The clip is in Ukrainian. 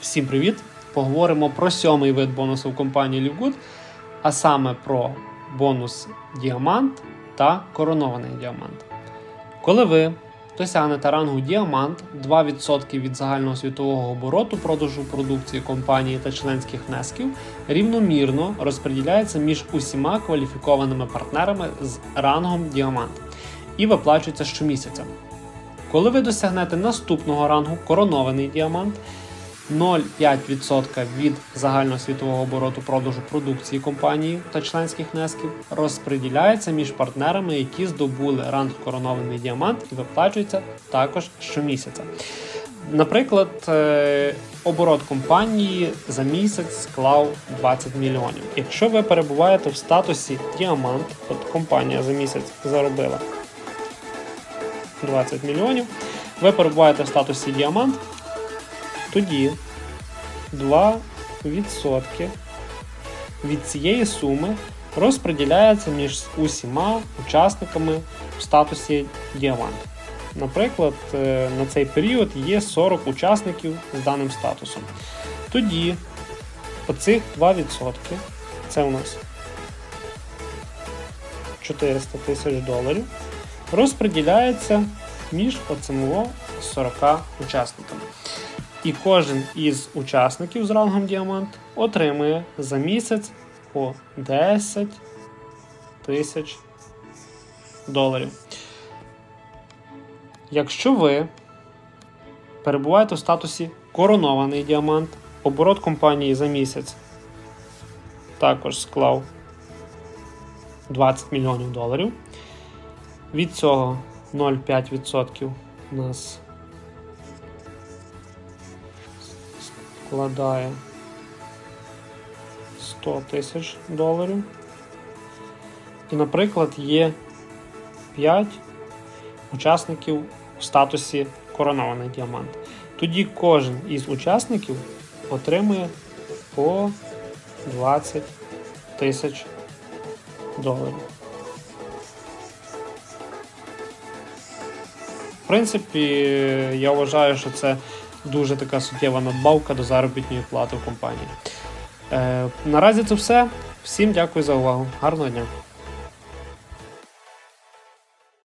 Всім привіт! Поговоримо про сьомий вид бонусу в компанії LiveGood, а саме про бонус діамант та коронований діамант. Коли ви досягнете рангу діамант, 2% від загального світового обороту продажу продукції компанії та членських внесків рівномірно розподіляється між усіма кваліфікованими партнерами з рангом діамант і виплачується щомісяця. Коли ви досягнете наступного рангу коронований діамант, 0,5% від загальносвітового обороту продажу продукції компанії та членських внесків розподіляється між партнерами, які здобули ранг коронований діамант і виплачується також щомісяця. Наприклад, е, оборот компанії за місяць склав 20 мільйонів. Якщо ви перебуваєте в статусі діамант, от компанія за місяць заробила 20 мільйонів, ви перебуваєте в статусі діамант, тоді 2% від цієї суми розподіляється між усіма учасниками в статусі діамант. Наприклад, е, на цей період є 40 учасників з даним статусом. Тоді оцих 2% це у нас 400 тисяч доларів розподіляється між оцими 40 учасниками. І кожен із учасників з рангом діамант отримує за місяць по 10 тисяч доларів. Якщо ви перебуваєте в статусі коронований діамант, оборот компанії за місяць також склав 20 мільйонів доларів. Від цього 0,5% у нас складає 100 тисяч доларів. І, наприклад, є 5 учасників в статусі коронований діамант. Тоді кожен із учасників отримує по 20 тисяч доларів. В принципі, я вважаю, що це дуже така суттєва надбавка до заробітної плати в компанії. Е, наразі це все. Всім дякую за увагу. Гарного дня!